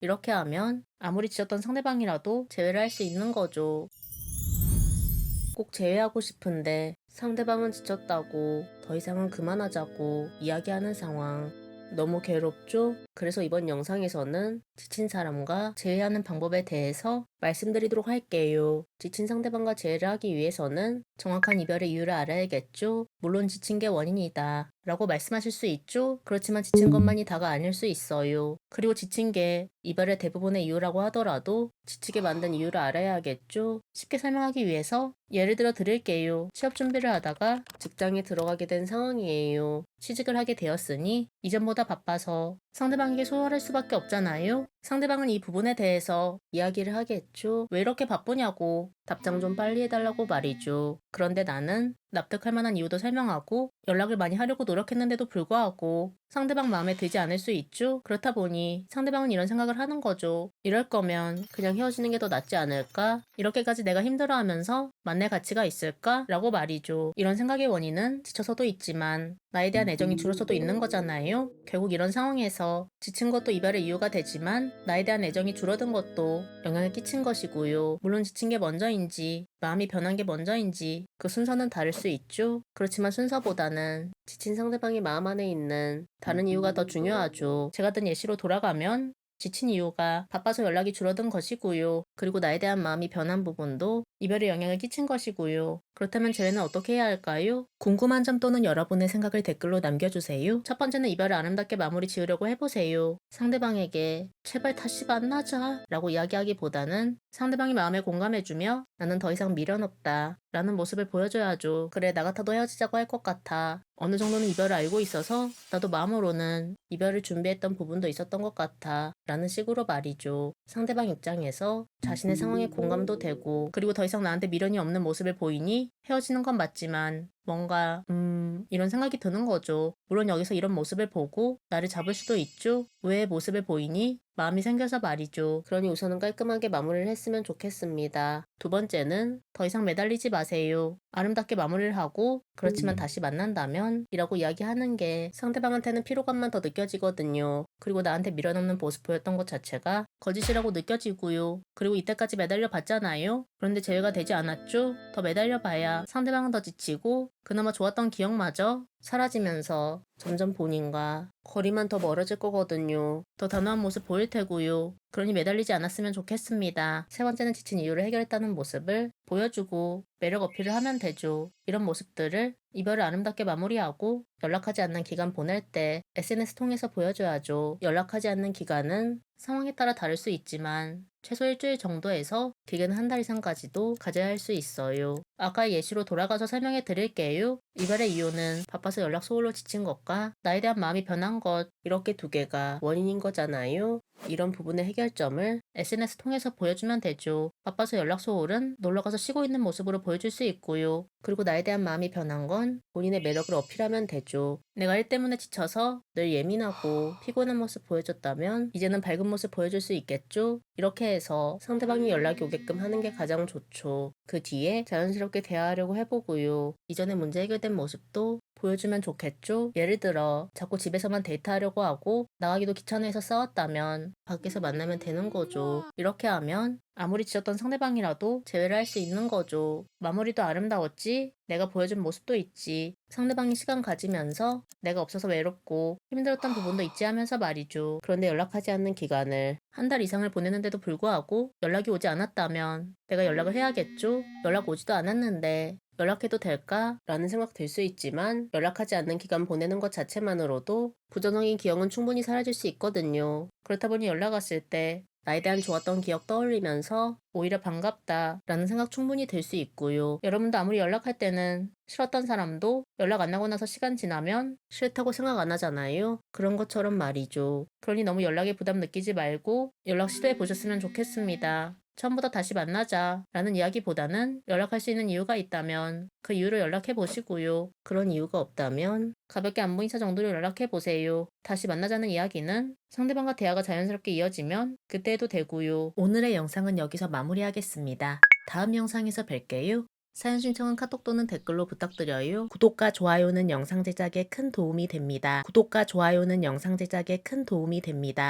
이렇게 하면 아무리 지쳤던 상대방이라도 제외를 할 수 있는 거죠. 꼭 제외하고 싶은데 상대방은 지쳤다고 더 이상은 그만하자고 이야기하는 상황. 너무 괴롭죠? 그래서 이번 영상에서는 지친 사람과 제외하는 방법에 대해서 말씀드리도록 할게요. 지친 상대방과 제외를 하기 위해서는 정확한 이별의 이유를 알아야겠죠? 물론 지친 게 원인이다. 라고 말씀하실 수 있죠? 그렇지만 지친 것만이 다가 아닐 수 있어요. 그리고 지친 게 이별의 대부분의 이유라고 하더라도 지치게 만든 이유를 알아야겠죠? 쉽게 설명하기 위해서 예를 들어 드릴게요. 취업 준비를 하다가 직장에 들어가게 된 상황이에요. 취직을 하게 되었으니 이전보다 바빠서 상대방에게 소홀할 수밖에 없잖아요. 상대방은 이 부분에 대해서 이야기를 하겠죠. 왜 이렇게 바쁘냐고 답장 좀 빨리 해달라고 말이죠. 그런데 나는 납득할 만한 이유도 설명하고 연락을 많이 하려고 노력했는데도 불구하고 상대방 마음에 들지 않을 수 있죠. 그렇다 보니 상대방은 이런 생각을 하는 거죠. 이럴 거면 그냥 헤어지는 게 더 낫지 않을까? 이렇게까지 내가 힘들어 하면서 만날 가치가 있을까? 라고 말이죠. 이런 생각의 원인은 지쳐서도 있지만 나에 대한 애정이 줄어서도 있는 거잖아요. 결국 이런 상황에서 지친 것도 이별의 이유가 되지만 나에 대한 애정이 줄어든 것도 영향을 끼친 것이고요. 물론 지친 게 먼저인 지 마음이 변한 게 먼저인지 그 순서는 다를 수 있죠. 그렇지만 순서보다는 지친 상대방의 마음 안에 있는 다른 이유가 더 중요하죠. 제가 든 예시로 돌아가면 지친 이유가 바빠서 연락이 줄어든 것이고요. 그리고 나에 대한 마음이 변한 부분도 이별에 영향을 끼친 것이고요. 그렇다면 제외는 어떻게 해야 할까요? 궁금한 점 또는 여러분의 생각을 댓글로 남겨주세요. 첫 번째는 이별을 아름답게 마무리 지으려고 해보세요. 상대방에게 제발 다시 만나자 라고 이야기하기보다는 상대방이 마음에 공감해주며 나는 더 이상 미련 없다 라는 모습을 보여줘야죠. 그래 나 같아도 헤어지자고 할 것 같아. 어느 정도는 이별을 알고 있어서 나도 마음으로는 이별을 준비했던 부분도 있었던 것 같아 라는 식으로 말이죠. 상대방 입장에서 자신의 상황에 공감도 되고 그리고 더 이상 나한테 미련이 없는 모습을 보이니 헤어지는 건 맞지만 뭔가 음 이런 생각이 드는 거죠. 물론 여기서 이런 모습을 보고 나를 잡을 수도 있죠. 왜 모습을 보이니? 마음이 생겨서 말이죠. 그러니 우선은 깔끔하게 마무리를 했으면 좋겠습니다. 두 번째는 더 이상 매달리지 마세요. 아름답게 마무리를 하고 그렇지만 다시 만난다면 이라고 이야기하는 게 상대방한테는 피로감만 더 느껴지거든요. 그리고 나한테 밀어넣는 모습 보였던 것 자체가 거짓이라고 느껴지고요. 그리고 이때까지 매달려 봤잖아요. 그런데 제외가 되지 않았죠? 더 매달려 봐야 상대방은 더 지치고 그나마 좋았던 기억마저 사라지면서 점점 본인과 거리만 더 멀어질 거거든요. 더 단호한 모습 보일 테고요. 그러니 매달리지 않았으면 좋겠습니다. 세 번째는 지친 이유를 해결했다는 모습을 보여주고 매력 어필을 하면 되죠. 이런 모습들을 이별을 아름답게 마무리하고 연락하지 않는 기간 보낼 때 SNS 통해서 보여줘야죠. 연락하지 않는 기간은 상황에 따라 다를 수 있지만 최소 일주일 정도에서 길게는 한 달 이상까지도 가져야 할 수 있어요. 아까 예시로 돌아가서 설명해 드릴게요. 이별의 이유는 바빠서 연락 소홀로 지친 것과 나에 대한 마음이 변한 것 이렇게 두 개가 원인인 거잖아요. 이런 부분의 해결점을 SNS 통해서 보여주면 되죠. 바빠서 연락 소홀은 놀러가서 쉬고 있는 모습으로 보여줄 수 있고요. 그리고 나에 대한 마음이 변한 건 본인의 매력을 어필하면 되죠. 내가 일 때문에 지쳐서 늘 예민하고 피곤한 모습 보여줬다면 이제는 밝은 모습 보여줄 수 있겠죠? 이렇게 해서 상대방이 연락이 오게끔 하는 게 가장 좋죠. 그 뒤에 자연스럽게 대화하려고 해보고요. 이전에 문제 해결된 모습도 보여주면 좋겠죠? 예를 들어 자꾸 집에서만 데이트하려고 하고 나가기도 귀찮아해서 싸웠다면 밖에서 만나면 되는 거죠. 이렇게 하면 아무리 지쳤던 상대방이라도 제외를 할 수 있는 거죠. 마무리도 아름다웠지? 내가 보여준 모습도 있지. 상대방이 시간 가지면서 내가 없어서 외롭고 힘들었던 부분도 있지 하면서 말이죠. 그런데 연락하지 않는 기간을 한 달 이상을 보내는데도 불구하고 연락이 오지 않았다면 내가 연락을 해야겠죠? 연락 오지도 않았는데 연락해도 될까? 라는 생각 들 수 있지만 연락하지 않는 기간 보내는 것 자체만으로도 부정적인 기억은 충분히 사라질 수 있거든요. 그렇다 보니 연락 왔을 때 나에 대한 좋았던 기억 떠올리면서 오히려 반갑다 라는 생각 충분히 들 수 있고요. 여러분도 아무리 연락할 때는 싫었던 사람도 연락 안 하고 나서 시간 지나면 싫다고 생각 안 하잖아요. 그런 것처럼 말이죠. 그러니 너무 연락에 부담 느끼지 말고 연락 시도해 보셨으면 좋겠습니다. 처음부터 다시 만나자 라는 이야기보다는 연락할 수 있는 이유가 있다면 그 이유로 연락해 보시고요. 그런 이유가 없다면 가볍게 안부 인사 정도로 연락해 보세요. 다시 만나자는 이야기는 상대방과 대화가 자연스럽게 이어지면 그때 해도 되고요. 오늘의 영상은 여기서 마무리하겠습니다. 다음 영상에서 뵐게요. 사연 신청은 카톡 또는 댓글로 부탁드려요. 구독과 좋아요는 영상 제작에 큰 도움이 됩니다. 구독과 좋아요는 영상 제작에 큰 도움이 됩니다.